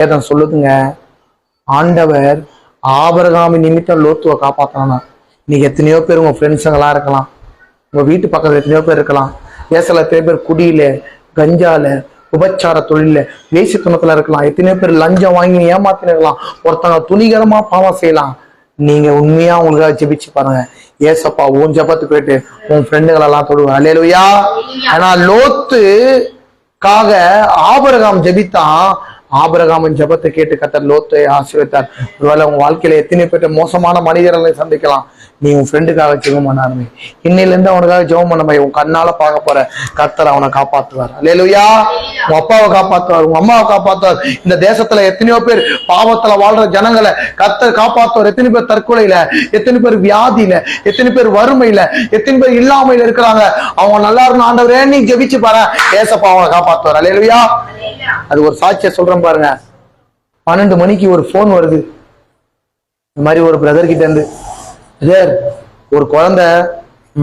வேதம் சொல்லுதுங்க ஆண்டவர் ஆபரகாமி நிமித்தம் லோத்துவை காப்பாத்தனா நீங்க எத்தனையோ பேர் உங்க ஃப்ரெண்ட்ஸுங்களா இருக்கலாம். உங்க வீட்டு பக்கத்துல எத்தனையோ பேர் இருக்கலாம். ஏசல எத்தனை பேர் குடியில கஞ்சால உபச்சார தொழில வேசித்தனத்துல இருக்கலாம். எத்தனையோ பேர் லஞ்சம் வாங்கி ஏமாத்தினிருக்கலாம் ஒருத்தங்க துணிகரமா பாவம் செய்யலாம். நீங்க உண்மையா உங்களுக்காக ஜெபிச்சு பாருங்க. ஏசப்பா உன் ஜபத்து போயிட்டு உன் ஃப்ரெண்டுகள் எல்லாம் தொடுவேன். அல்லேலுயா ஆனா லோத்து காக ஆபரகாம் ஜெபித்தான் ஆபரகாமன் ஜெபத்தை கேட்டு கத்தர் லோத்தை ஆசிரியத்தார் ஒருவேளை உங்க வாழ்க்கையில எத்தனை பேர்ட்ட மோசமான மனிதர்களை சந்திக்கலாம். நீ உன் ஃப்ரெண்டுக்காக ஜெபம் பண்ணாருமே இன்னையில இருந்து அவனுக்காக ஜெபம் பண்ண உன் கண்ணால பார்க்க போற கத்தர் அவனை காப்பாத்துவார். அல்லேலுயா உங்க அப்பாவை காப்பாத்துவார். உங்க அம்மாவை காப்பாத்துவார். இந்த தேசத்துல எத்தனையோ பேர் பாவத்துல வாழ்ற ஜனங்களை கத்தர் காப்பாத்துவார். எத்தனை பேர் தற்கொலையில எத்தனை பேர் வியாதியில எத்தனை பேர் வறுமையில எத்தனை பேர் இல்லாமையில இருக்கிறாங்க. அவங்க நல்லா இருக்கணும். ஆண்டவரே நீ ஜெபிச்சு பாரு. ஏசப்பா அவனை காப்பாத்துவார். அல்லேலுயா அது ஒரு சாட்சியை சொல்றேன் பாருங்க. பன்னெண்டு மணிக்கு ஒரு ஃபோன் வருது. இந்த மாதிரி ஒரு பிரதர் கிட்ட இருந்து. பிரதர் ஒரு குழந்தை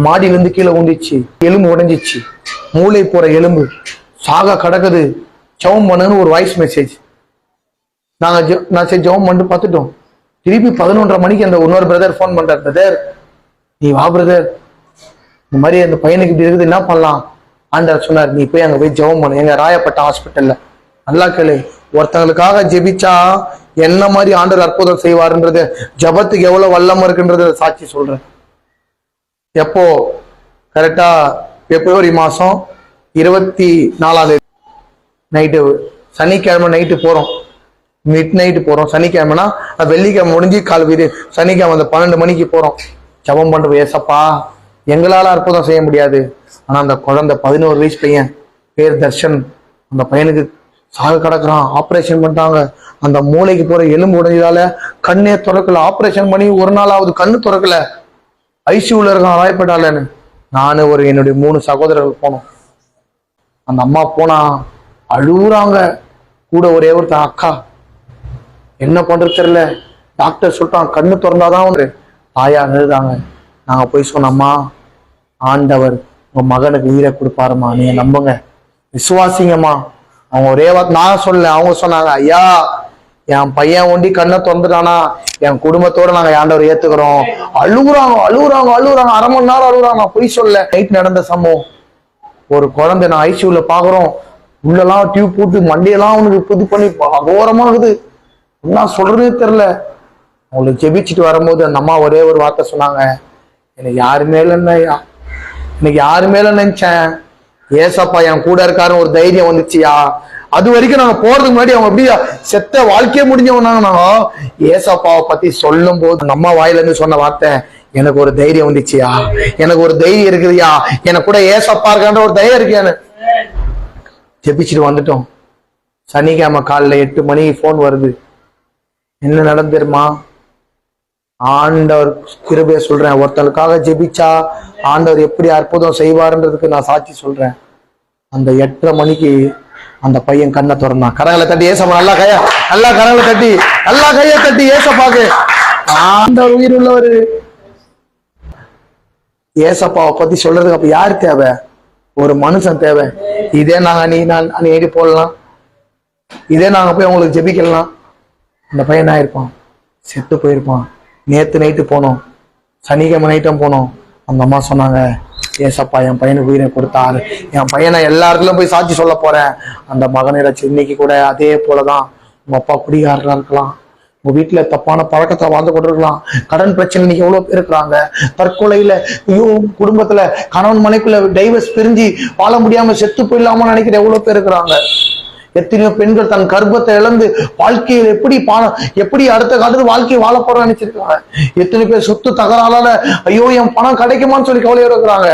மாடியில இருந்து கீழே ஊண்டிச்சு எலும்பு உடைஞ்சிச்சு. மூளை போற எலும்பு. சாக கிடக்குது. ஜெபம் பண்ணுன்னு ஒரு வாய்ஸ் மெசேஜ் நாங்க ஜெ- நான் சரி ஜெபம் பண்ணிட்டு பார்த்துட்டோம். திருப்பி பதினொன்றரை மணிக்கு அந்த இன்னொரு பிரதர் ஃபோன் பண்றார். பிரதர் நீ வா பிரதர் இந்த மாதிரி அந்த பையனுக்கு இப்படி இருக்குது என்ன பண்ணலாம்? ஆண்டார் சொன்னார் நீ போய் அங்க போய் ஜெபம் பண்ணு. எங்க ராயப்பட்ட ஹாஸ்பிட்டல்ல அல்லாக்களே ஒருத்தங்களுக்காக ஜெபிச்சா என்ன மாதிரி ஆண்டர் அற்புதம் செய்வாருன்றது ஜெபத்துக்கு எவ்வளவு வல்லம் இருக்குன்றது சாட்சி சொல்றேன். எப்போ? கரெக்டா பிப்ரவரி மாசம் இருபத்தி நாலாம் தேதி நைட்டு சனிக்கிழமை நைட்டு போறோம். மிட் நைட்டு போறோம். சனிக்கிழமைனா அது வெள்ளிக்கிழமை முடிஞ்சு கால் வீடு சனிக்கிழமை அந்த பன்னெண்டு மணிக்கு போறோம். ஜெபம் பண்ற ஏசப்பா எங்களால அற்புதம் செய்ய முடியாது. ஆனா அந்த குழந்தை பதினோரு வயசு பையன் பேர் தர்ஷன். அந்த பையனுக்கு சாக கிடக்குறான். ஆபரேஷன் பண்ணிட்டாங்க. அந்த மூளைக்கு போற எலும்பு உடைஞ்சதால கண்ணே திறக்கல. ஆபரேஷன் பண்ணி ஒரு நாளாவது கண்ணு திறக்கல. ஐசியூல இருக்கான் ராயப்பட்டாலன்னு நான் ஒரு என்னுடைய மூணு சகோதரர்கள் போனோம். அந்த அம்மா போனா அழுகுறாங்க. கூட ஒரே ஒருத்தன் அக்கா. என்ன பண்றது தெரியல. டாக்டர் சொல்லிட்டான் கண்ணு திறந்தாதான் ஒரு தாயா அழுதாங்க நாங்க போய் சொன்னோம்மா ஆண்டவர் உங்க மகனுக்கு உயிரை கொடுப்பாருமா நீங்க நம்புங்க. விசுவாசிங்கம்மா. அவங்க ஒரே வார்த்தை நான் சொல்லல அவங்க சொன்னாங்க ஐயா என் பையன் ஒண்டி கண்ணை திறந்துட்டானா என் குடும்பத்தோட நாங்க ஆண்டவர் ஏத்துக்கிறோம். அழுகுறாங்க அழுகுறாங்க அழுகுறாங்க. அரை மணி நேரம் அழுகுறாங்க பொய் சொல்ல நைட் நடந்த சம்பவம். ஒரு குழந்தை நான் ஐசியூல பாக்குறோம். உள்ளெல்லாம் டியூப் போட்டு மண்டையெல்லாம் அவனுக்கு புது பண்ணி அகோரமா இருக்குது. என்ன சொல்றதே தெரியல. அவங்களுக்கு ஜெபிச்சுட்டு வரும்போது அந்த அம்மா ஒரே ஒரு வார்த்தை சொன்னாங்க எனக்கு யாரு மேல என்ன எனக்கு யாரு மேல நினைச்சேன் ஏசப்பா என் கூட இருக்காருன்னு ஒரு தைரியம் வந்துச்சியா? அது வரைக்கும் நாங்க போறதுக்கு முன்னாடி அவங்க அப்படியே செத்த வாழ்க்கையே முடிஞ்சவனாங்க ஏசப்பாவை பத்தி சொல்லும் போது நம்ம வாயில இருந்து சொன்ன வார்த்தை எனக்கு ஒரு தைரியம் வந்துச்சியா? எனக்கு ஒரு தைரியம் இருக்குதுயா? எனக்கு கூட ஏசப்பா இருக்கான்ற ஒரு தைரியம் இருக்கியான்னு ஜெபிச்சுட்டு வந்துட்டோம். சனிக்கிழமை காலைல எட்டு மணிக்கு ஃபோன் வருது. என்ன நடந்துருமா ஆண்டவர் கிருபைய சொல்றேன். ஒருத்தனுக்காக ஜெபிச்சா ஆண்டவர் எப்படி அற்புதம் செய்வாருன்றதுக்கு நான் சாட்சி சொல்றேன். அந்த எட்டரை மணிக்கு அந்த பையன் கண்ணை திறந்தான். கரங்களை தட்டி ஏசப்பா நல்லா கையா நல்லா கரங்களை தட்டி நல்லா கையை தட்டி ஏசப்பாக்கு. ஆண்டவர் உயிர் உள்ளவர் ஏசப்பாவை பத்தி சொல்றதுக்கு அப்ப யார் தேவை? ஒரு மனுஷன் தேவை. இதே நாங்க நீ நான் நீ ஏறி போடலாம். இதே நாங்க போய் உங்களுக்கு ஜெபிக்கலாம். அந்த பையன் என்ன இருப்பான் செத்து போயிருப்பான். நேற்று நைட்டு போனோம். சனிக்கிழமை நைட்டும் போனோம். அந்த அம்மா சொன்னாங்க ஏசப்பா என் பையனுக்கு உயிரை கொடுத்தாரு. என் பையனை எல்லா போய் சாட்சி சொல்ல போறேன். அந்த மகனிட இன்னைக்கு கூட அதே போலதான். உங்க அப்பா குடிகாரரா இருக்கலாம். உங்க வீட்டுல தப்பான பழக்கத்தை வாழ்ந்து கொண்டிருக்கலாம். கடன் பிரச்சனை இன்னைக்கு எவ்வளவு பேர் இருக்கிறாங்க. தற்கொலையில ஐயோ குடும்பத்துல கணவன் மனைக்குள்ள டைவர்ஸ் பிரிஞ்சு வாழ முடியாம செத்து போயிடலாம நினைக்கிற எவ்வளவு பேர் இருக்கிறாங்க. எத்தனையோ பெண்கள் தன் கர்ப்பத்தை இழந்து வாழ்க்கையில் எப்படி பான எப்படி அடுத்த காலத்துல வாழ்க்கையை வாழ போறான்னு நினைச்சிருக்காங்க. எத்தனை பேர் சொத்து தகராளால ஐயோ என் பணம் கிடைக்குமான்னு சொல்லி கவலையோட இருக்கிறாங்க.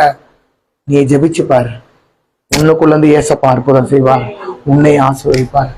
நீ ஜெபிச்சு பாரு. உன்னுக்குள்ள இருந்து ஏசப்பா அற்புதம் செய்வார். உன்னை ஆசிர்வதிப்பார்.